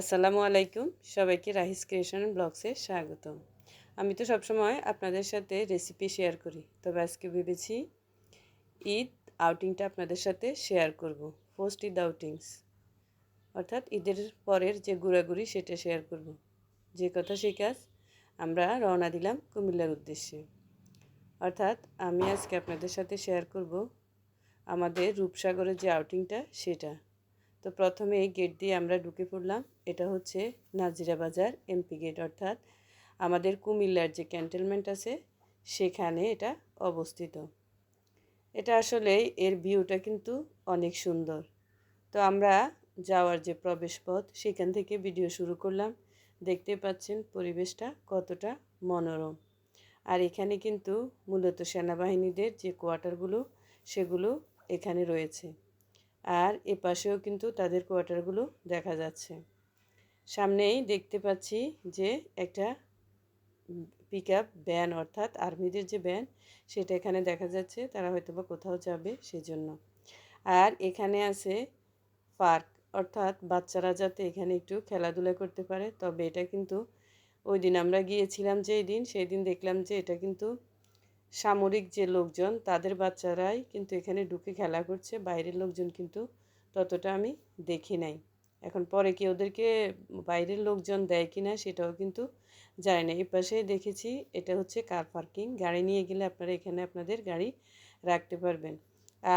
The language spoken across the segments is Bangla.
আসসালামু আলাইকুম। সবাইকে রাহিস ক্রিয়েশন ব্লগসে স্বাগত আমি তো সবসময় আপনাদের সাথে রেসিপি শেয়ার করি, তবে আজকে ভেবেছি ঈদ আউটিংটা আপনাদের সাথে শেয়ার করব পোস্ট ঈদ আউটিংস অর্থাৎ ঈদের পরের যে ঘোরাঘুরি সেটা শেয়ার করব। যে কথা সেই কাজ আমরা রওনা দিলাম কুমিল্লার উদ্দেশ্যে। অর্থাৎ আমি আজকে আপনাদের সাথে শেয়ার করব আমাদের রূপসাগরের যে আউটিংটা সেটা। তো প্রথমে এই গেট দিয়ে আমরা ঢুকে পড়লাম। এটা হচ্ছে নাজিরা বাজার এমপি গেট অর্থাৎ আমাদের কুমিল্লার যে ক্যান্টেলমেন্ট আছে, সেখানে এটা অবস্থিত। এটা আসলে এর ভিউটা কিন্তু অনেক সুন্দর। তো আমরা যাওয়ার যে প্রবেশপথ, সেখান থেকে ভিডিও শুরু করলাম। দেখতে পাচ্ছেন পরিবেশটা কতটা মনোরম। আর এখানে কিন্তু মূলত সেনাবাহিনীদের যে কোয়ার্টারগুলো সেগুলো এখানে রয়েছে। আর এ পাশেও কিন্তু তাদের কোয়ার্টারগুলো দেখা যাচ্ছে। সামনেই দেখতে পাচ্ছি যে একটা পিক আপ ভ্যান অর্থাৎ আর্মিদের যে ভ্যান সেটা এখানে দেখা যাচ্ছে, তারা হয়তো বা কোথাও যাবে সেজন্য। আর এখানে আছে পার্ক অর্থাৎ বাচ্চারা যাতে এখানে একটু খেলাধুলা করতে পারে। তবে এটা কিন্তু ওই দিন আমরা গিয়েছিলাম যেই দিন, সেই দিন দেখলাম যে এটা কিন্তু সামরিক যে লোকজন, তাদের বাচ্চারাই কিন্তু এখানে ঢুকে খেলা করছে। বাইরের লোকজন কিন্তু ততটা আমি দেখি নাই। এখন পরে কি ওদেরকে বাইরের লোকজন দেয় কি না সেটাও কিন্তু জানি না। এই পাশে দেখেছি, এটা হচ্ছে কার পার্কিং? গাড়ি নিয়ে গেলে আপনারা এখানে আপনাদের গাড়ি রাখতে পারবেন।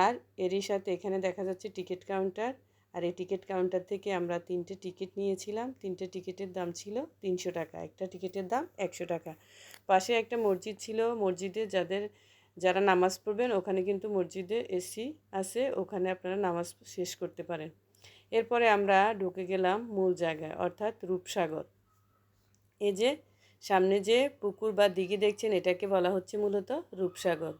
আর এরই সাথে এখানে দেখা যাচ্ছে টিকিট কাউন্টার। আর এই টিকিট কাউন্টার থেকে আমরা তিনটে টিকিট নিয়েছিলাম। তিনটে টিকিটের দাম ছিল তিনশো টাকা। একটা টিকিটের দাম একশো টাকা। পাশে একটা মসজিদ ছিল। মসজিদে যাদের, যারা নামাজ পড়বেন, ওখানে কিন্তু মসজিদে এসি আছে। ওখানে আপনারা নামাজ শেষ করতে পারেন। এরপরে আমরা ঢুকে গেলাম মূল জায়গায়, অর্থাৎ রূপসাগর। এই যে সামনে যে পুকুর বা দিঘি দেখছেন, এটাকে বলা হচ্ছে মূলত রূপসাগর।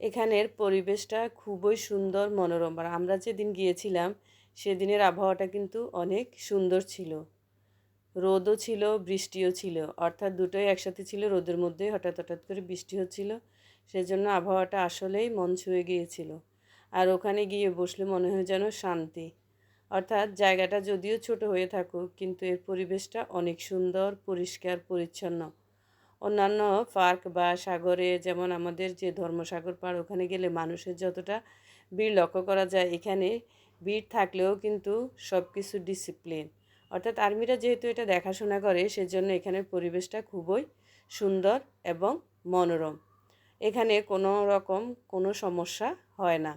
এখানের পরিবেশটা খুবই সুন্দর, মনোরম। আর আমরা যেদিন গিয়েছিলাম, সেদিনের আবহাওয়াটা কিন্তু অনেক সুন্দর ছিল। রোদও ছিল, বৃষ্টিও ছিল। অর্থাৎ দুটোই একসাথে ছিল, রোদের মধ্যে হঠাৎ হঠাৎ করে বৃষ্টি হচ্ছিল। সেজন্য আবহাওয়াটা আসলেই মন ছুঁয়ে গিয়েছিল। আর ওখানে গিয়ে বসলে মনে হয় যেন শান্তি। অর্থাৎ জায়গাটা যদিও ছোট হয়ে থাকুক, কিন্তু এর পরিবেশটা অনেক সুন্দর, পরিষ্কার, পরিচ্ছন্ন। অন্যান্য পার্ক বা সাগরে, যেমন আমাদের যে ধর্মসাগর পাড় ওখানে গেলে মানুষের যতটা ভিড় লক্ষ্য করা যায়, এখানে ভিড় থাকলেও কিন্তু সব কিছু ডিসিপ্লিন অর্থাৎ আর্মিরা যেহেতু এটা দেখাশোনা করে, সেজন্য এখানের পরিবেশটা খুবই সুন্দর এবং মনোরম। এখানে কোনো রকম কোনো সমস্যা হয় না।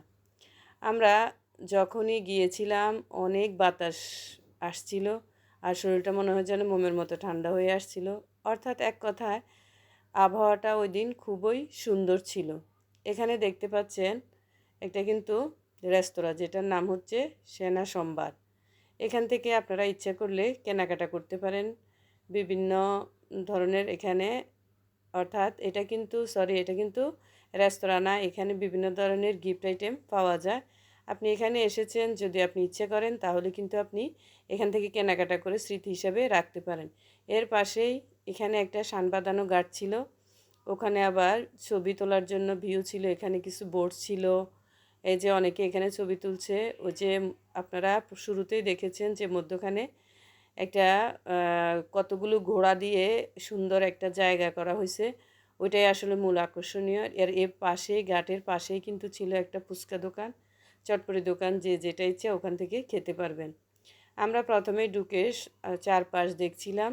আমরা যখনই গিয়েছিলাম, অনেক বাতাস আসছিল, আর শরীরটা মনে হয় যেন মোমের মতো ঠান্ডা হয়ে আসছিল। অর্থাৎ এক কথায়, আবহাওয়াটা ওই দিন খুবই সুন্দর ছিল। এখানে দেখতে পাচ্ছেন একটা কিন্তু রেস্তোরাঁ, যেটার নাম হচ্ছে সেনা সম্বার। এখান থেকে আপনারা ইচ্ছা করলে কেনাকাটা করতে পারেন। বিভিন্ন ধরনের এখানে, অর্থাৎ এটা কিন্তু, সরি, এটা কিন্তু রেস্তোরাঁ না, এখানে বিভিন্ন ধরনের গিফট আইটেম পাওয়া যায়। আপনি এখানে এসেছেন যদি আপনি ইচ্ছে করেন, তাহলে কিন্তু আপনি এখান থেকে কেনাকাটা করে স্মৃতি হিসাবে রাখতে পারেন। এর পাশেই এখানে একটা সান বাঁধানো গাছ ছিল। ওখানে আবার ছবি তোলার জন্য ভিউ ছিল, এখানে কিছু বোর্ড ছিল। এই যে অনেকে এখানে ছবি তুলছে, ওই যে আপনারা শুরুতেই দেখেছেন যে মধ্যখানে একটা কতগুলো ঘোড়া দিয়ে সুন্দর একটা জায়গা করা হয়েছে। ওইটাই আসলে মূল আকর্ষণীয়। এর এর পাশে ঘাটের পাশেই কিন্তু ছিল একটা ফুচকা দোকান, চটপটি দোকান, যে যেটা ইচ্ছে ওখান থেকে খেতে পারবেন। আমরা প্রথমেই ঢুকে চারপাশ দেখছিলাম।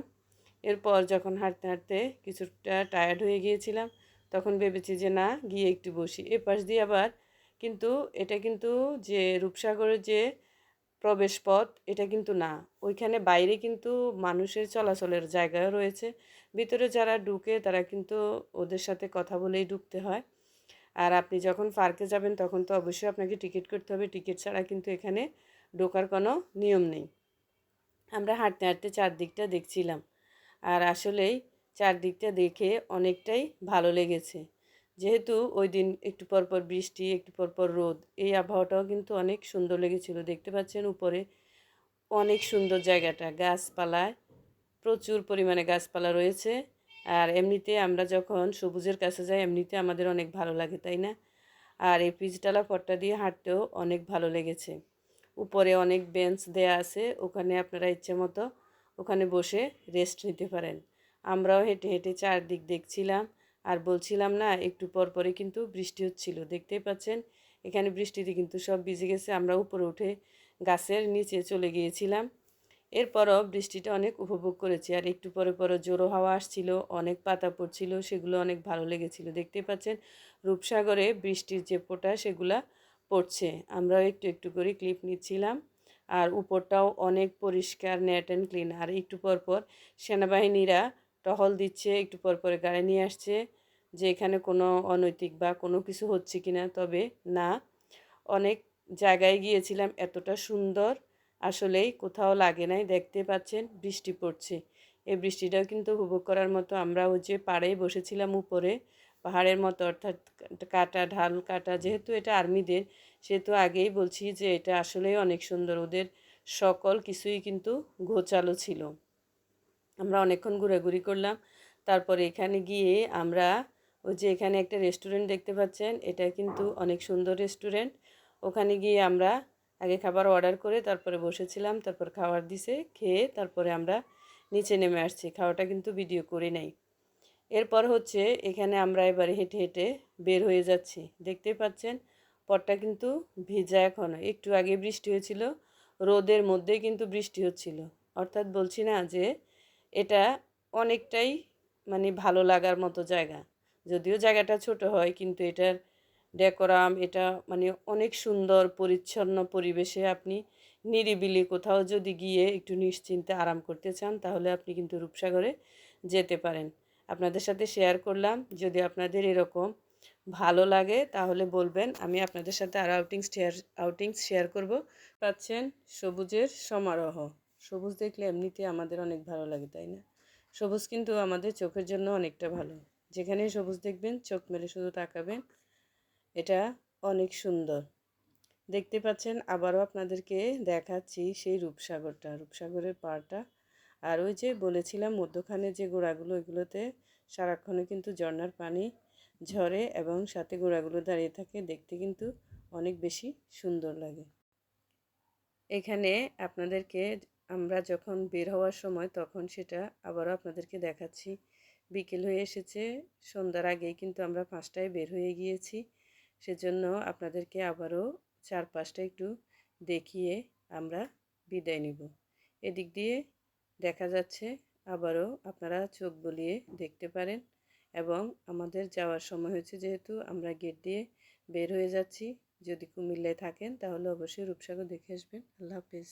এরপর যখন হাঁটতে হাঁটতে কিছুটা টায়ার্ড হয়ে গিয়েছিলাম, তখন ভেবেছি যে না, গিয়ে একটু বসি। এ পাশ দিয়ে আবার কিন্তু এটা কিন্তু যে রূপসাগরের যে প্রবেশ পথ এটা কিন্তু না। ওইখানে বাইরে কিন্তু মানুষের চলাচলের জায়গাও রয়েছে। ভিতরে যারা ঢুকে তারা কিন্তু ওদের সাথে কথা বলেই ঢুকতে হয়। আর আপনি যখন পার্কে যাবেন, তখন তো অবশ্যই আপনাকে টিকিট করতে হবে। টিকিট ছাড়া কিন্তু এখানে ঢোকার কোনো নিয়ম নেই। আমরা হাঁটতে হাঁটতে চারদিকটা দেখছিলাম। আর আসলেই চারদিকটা দেখে অনেকটাই ভালো লেগেছে। যেহেতু ওই দিন একটু পরপর বৃষ্টি, একটু পরপর রোদ, এই আবহাওয়াটাও কিন্তু অনেক সুন্দর লেগেছিল। দেখতে পাচ্ছেন উপরে অনেক সুন্দর জায়গাটা, গাছপালায় প্রচুর পরিমাণে গাছপালা রয়েছে। আর এমনিতে আমরা যখন সবুজের কাছে যাই, এমনিতে আমাদের অনেক ভালো লাগে, তাই না? আর এই পিচডালা পট্টা দিয়ে হাঁটতেও অনেক ভালো লেগেছে। উপরে অনেক বেঞ্চ দেয়া আছে, ওখানে আপনারা ইচ্ছে মতো ওখানে বসে রেস্ট নিতে পারেন। আমরাও হেঁটে হেঁটে চারদিক দেখছিলাম আর বলছিলাম না, একটু পর পরে কিন্তু বৃষ্টি হচ্ছিল। দেখতেই পাচ্ছেন, এখানে বৃষ্টিতে কিন্তু সব ভিজে গেছে। আমরা উপরে উঠে গাছের নিচে চলে গিয়েছিলাম। এরপরও বৃষ্টিটা অনেক উপভোগ করেছি আর একটু পরে পরে জোরো হাওয়া আসছিল, অনেক পাতা পড়ছিল, সেগুলো অনেক ভালো লেগেছিল। দেখতে পাচ্ছেন, রূপসাগরে বৃষ্টির যে ফোঁটা, সেগুলা পড়ছে। আমরাও একটু একটু করে ক্লিপ নিচ্ছিলাম। আর উপরটাও অনেক পরিষ্কার নেট অ্যান্ড ক্লিন আর একটু পর পর সেনাবাহিনীরা টহল দিচ্ছে, একটু পর পরে গাড়ি নিয়ে আসছে যে এখানে কোনো অনৈতিক বা কোনো কিছু হচ্ছে কি না তবে না, অনেক জায়গায় গিয়েছিলাম, এতটা সুন্দর আসলেই কোথাও লাগে নাই। দেখতে পাচ্ছেন, বৃষ্টি পড়ছে। এই বৃষ্টিটাও কিন্তু উপভোগ করার মতো আমরা ওই যে পাড়েই বসেছিলাম উপরে, পাহাড়ের মতো। অর্থাৎ কাটা ঢাল কাটা, যেহেতু এটা আর্মিদের সেহেতু আগেই বলছি যে এটা আসলেই অনেক সুন্দর, ওদের সকল কিছুই কিন্তু গোচালো ছিল। আমরা অনেকক্ষণ ঘোরাঘুরি করলাম, তারপরে এখানে গিয়ে আমরা ওই যে এখানে একটা রেস্টুরেন্ট দেখতে পাচ্ছেন, এটা কিন্তু অনেক সুন্দর রেস্টুরেন্ট। ওখানে গিয়ে আমরা আগে খাবার অর্ডার করে তারপরে বসেছিলাম, তারপর খাবার দিছে, খেয়ে তারপরে আমরা নিচে নেমে আসছি, খাওয়াটা কিন্তু ভিডিও করে নাই। এরপর হচ্ছে এখানে আমরা এবারে হেঁটে হেঁটে বের হয়ে যাচ্ছি, দেখতে পাচ্ছেন পথটা কিন্তু ভিজা এখনও একটু আগে বৃষ্টি হয়েছিল, রোদের মধ্যে কিন্তু বৃষ্টি হচ্ছিল। অর্থাৎ বলছি না যে এটা অনেকটাই মানে ভালো লাগার মতো জায়গা। যদিও জায়গাটা ছোট হয়, কিন্তু এটার ডেকোরাম, এটা মানে অনেক সুন্দর, পরিচ্ছন্ন পরিবেশে আপনি নিরিবিলি কোথাও যদি গিয়ে একটু নিশ্চিন্তে আরাম করতে চান, তাহলে আপনি কিন্তু রূপসাগরে যেতে পারেন। আপনাদের সাথে শেয়ার করলাম, যদি আপনাদের এরকম ভালো লাগে, তাহলে বলবেন। আমি আপনাদের সাথে আর আউটিংস শেয়ার আউটিংস শেয়ার করব। পাচ্ছেন সবুজের সমারোহ। সবুজ দেখলে এমনিতে আমাদের অনেক ভালো লাগে, তাই না? সবুজ কিন্তু আমাদের চোখের জন্য অনেকটা ভালো। যেখানে সবুজ দেখবেন, চোখ মেলে শুধু তাকাবেন। এটা অনেক সুন্দর। দেখতে পাচ্ছেন, আবারও আপনাদেরকে দেখাচ্ছি সেই রূপসাগরটা। রূপসাগরের পাড়টা। আর ওই যে বলেছিলাম, মধ্যখানে যে গোড়াগুলো, ওইগুলোতে সারাক্ষণে কিন্তু ঝর্নার পানি ঝরে এবং সাথে গোড়াগুলো দাঁড়িয়ে থাকে, দেখতে কিন্তু অনেক বেশি সুন্দর লাগে। এখানে আপনাদেরকে আমরা যখন বের হওয়ার সময় তখন সেটা আবারও আপনাদেরকে দেখাচ্ছি। বিকেল হয়ে এসেছে, সন্ধ্যার আগেই কিন্তু আমরা পাঁচটায় বের হয়ে গিয়েছি। সেজন্য আপনাদেরকে আবারও চারপাশটা একটু দেখিয়ে আমরা বিদায় নিব। এদিক দিয়ে দেখা যাচ্ছে, আবারও আপনারা চোখ বলিয়ে দেখতে পারেন। এবং আমাদের যাওয়ার সময় হয়েছে যেহেতু আমরা গেট দিয়ে বের হয়ে যাচ্ছি। যদি কুমিল্লায় থাকেন তাহলে অবশ্যই রূপসাগর দেখে আসবেন। আল্লাহ হাফিজ।